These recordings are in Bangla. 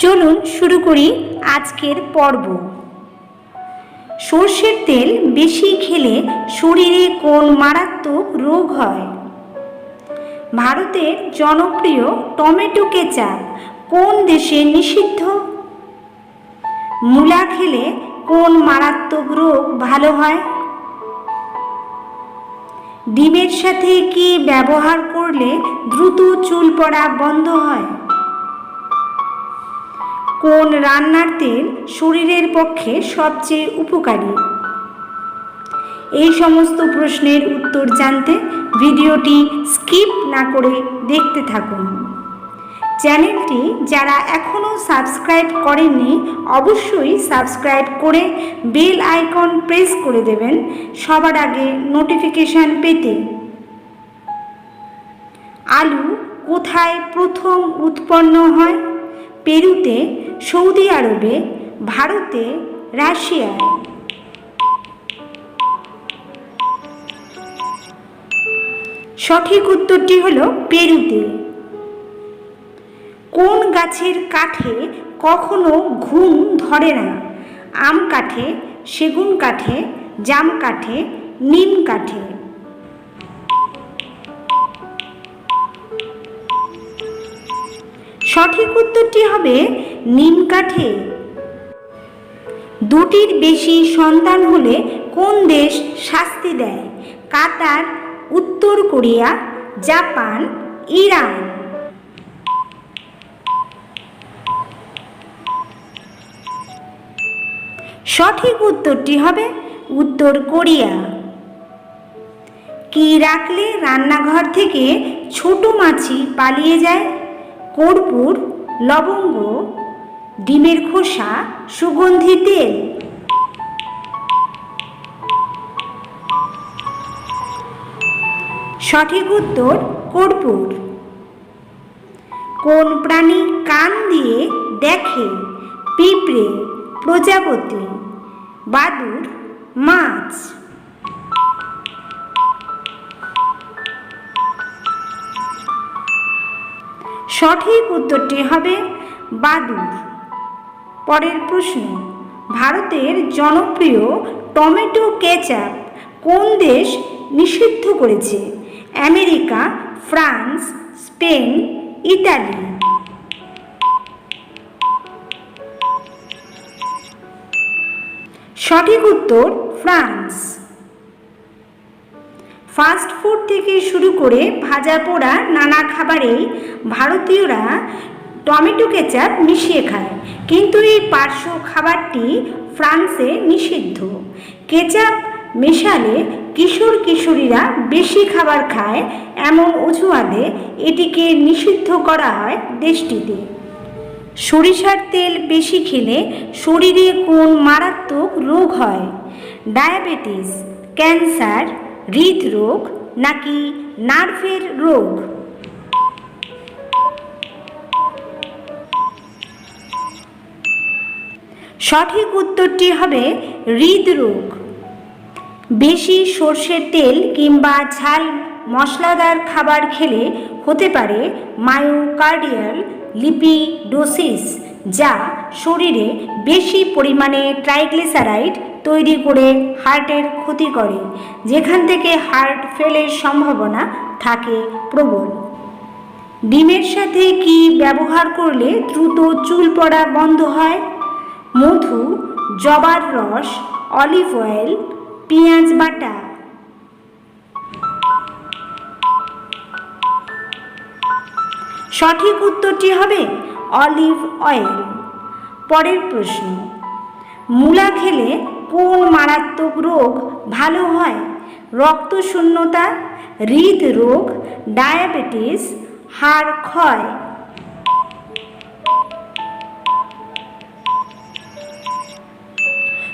চলুন শুরু করি আজকের পর্ব। সর্ষের তেল বেশি খেলে শরীরে কোন মারাত্মক রোগ হয়? ভারতের জনপ্রিয় টমেটো কেচাপ কোন দেশে নিষিদ্ধ? মূলা খেলে কোন মারাত্মক রোগ ভালো হয়? ডিমের সাথে কি ব্যবহার করলে দ্রুত চুল পড়া বন্ধ হয়? কোন রান্নার তেল শরীরের পক্ষে সবচেয়ে উপকারী? এই সমস্ত প্রশ্নের উত্তর জানতে ভিডিওটি স্কিপ না করে দেখতে থাকুন। চ্যানেলটি যারা এখনও সাবস্ক্রাইব করেননি, অবশ্যই সাবস্ক্রাইব করে বেল আইকন প্রেস করে দেবেন সবার আগে নোটিফিকেশান পেতে। আলু কোথায় প্রথম উৎপন্ন হয়? পেরুতে, সৌদি আরবে, ভারতে, রাশিয়ায়। সঠিক উত্তরটি হল পেরুতে। কোন গাছের কাঠে কখনো ঘুম ধরে না? আম কাঠে, সেগুন কাঠে, জাম কাঠে, নিম কাঠে। সঠিক উত্তরটি হবে নিম কাঠে। দুটির বেশি সন্তান হলে কোন দেশ শাস্তি দেয়? কাতার, উত্তর কোরিয়া, জাপান, ইরান। সঠিক উত্তরটি হবে উত্তর কোরিয়া। কি রাখলে রান্নাঘর থেকে ছোট মাছি পালিয়ে যায়? কর্পূর, লবঙ্গ, ডিমের খোসা, সুগন্ধি তেল। সঠিক উত্তর, কর্পূর। কোন প্রাণী কান দিয়ে দেখে? পিঁপড়ে, প্রজাপতি বাদুর মাছ। সঠিক উত্তরটি হবে বাদুর পরের প্রশ্ন, ভারতের জনপ্রিয় টমেটো কেচাপ কোন দেশ নিষিদ্ধ করেছে? America, France, Spain, Italy. সঠিক উত্তর, ফ্রান্স। ফাস্ট ফুড থেকে শুরু করে ভাজা পোড়া, নানা খাবারেই ভারতীয়রা টমেটো কেচাপ মিশিয়ে খায়। কিন্তু এই পার্শ্ব খাবারটি ফ্রান্সে নিষিদ্ধ। কেচাপ মেশালে কিশোর কিশোরীরা বেশি খাবার খায় এমন অজুহাতে এটিকে নিষিদ্ধ করা হয় দেশটিতে। সরিষার তেল বেশি খেলে শরীরে কোন মারাত্মক রোগ হয়? ডায়াবেটিস, ক্যান্সার হৃদরোগ নাকি নার্ভের রোগ? সঠিক উত্তরটি হবে হৃদরোগ। বেশি সর্ষের তেল কিংবা ঝাল, মশলাদার খাবার খেলে হতে পারে মায়োকার্ডিয়াল লিপিডোসিস, যা শরীরে বেশি পরিমাণে ট্রাইগ্লিসারাইড তৈরি করে হার্টের ক্ষতি করে, যেখান থেকে হার্ট ফেলের সম্ভাবনা থাকে প্রবল। ডিমের সাথে কি ব্যবহার করলে দ্রুত চুল পড়া বন্ধ হয়? মধু, জবার রস, অলিভ অয়েল, পেঁয়াজ বাটা। সঠিক উত্তরটি হবে অলিভ অয়েল। পরের প্রশ্ন, মূলা খেলে কোন মারাত্মক রোগ ভালো হয়। রক্ত রক্তশূন্যতা, হৃদরোগ, ডায়াবেটিস, হাড় ক্ষয়।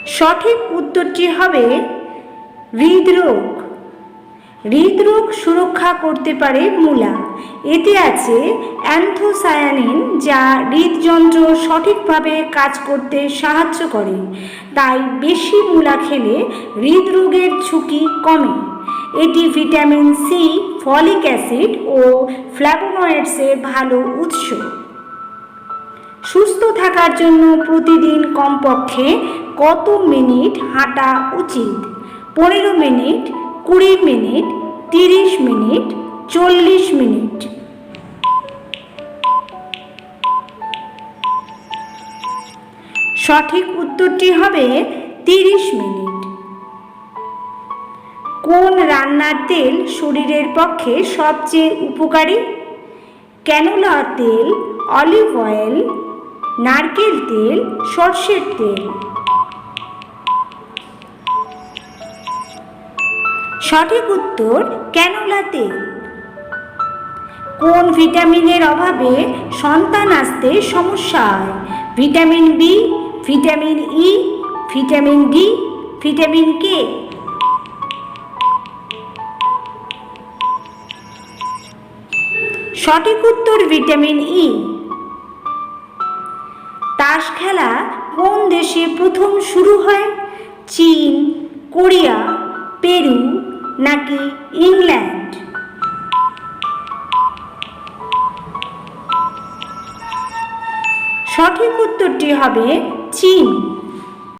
সঠিক উত্তরটি হবে হৃদরোগ। হৃদরোগ সুরক্ষা করতে পারে মূলা। এতে আছে অ্যান্থোসায়ানিন যা হৃদযন্ত্র সঠিকভাবে কাজ করতে সাহায্য করে। তাই বেশি মূলা খেলে হৃদরোগের ঝুঁকি কমে। এটি ভিটামিন সি, ফলিক অ্যাসিড ও ফ্ল্যাভোনয়েডসের ভালো উৎস। সুস্থ থাকার জন্য প্রতিদিন কমপক্ষে কত মিনিট হাঁটা উচিত? পনেরো মিনিট কুড়ি মিনিট, তিরিশ মিনিট, চল্লিশ মিনিট। সঠিক উত্তরটি হবে তিরিশ মিনিট। কোন রান্নার তেল শরীরের পক্ষে সবচেয়ে উপকারী? ক্যানোলা তেল, অলিভ অয়েল, নারকেল তেল, সর্ষের তেল। সঠিক উত্তর ক্যানোলা তেল। কোন ভিটামিনের অভাবে সন্তান আসতে সমস্যা হয়? Vitamin B, vitamin E, vitamin D, vitamin K? সঠিক উত্তর ভিটামিন ই। তাস খেলা কোন দেশে প্রথম শুরু হয়? চীন, কোরিয়া, পেরু নাকি ইংল্যান্ড? সঠিক উত্তরটি হবে চীন।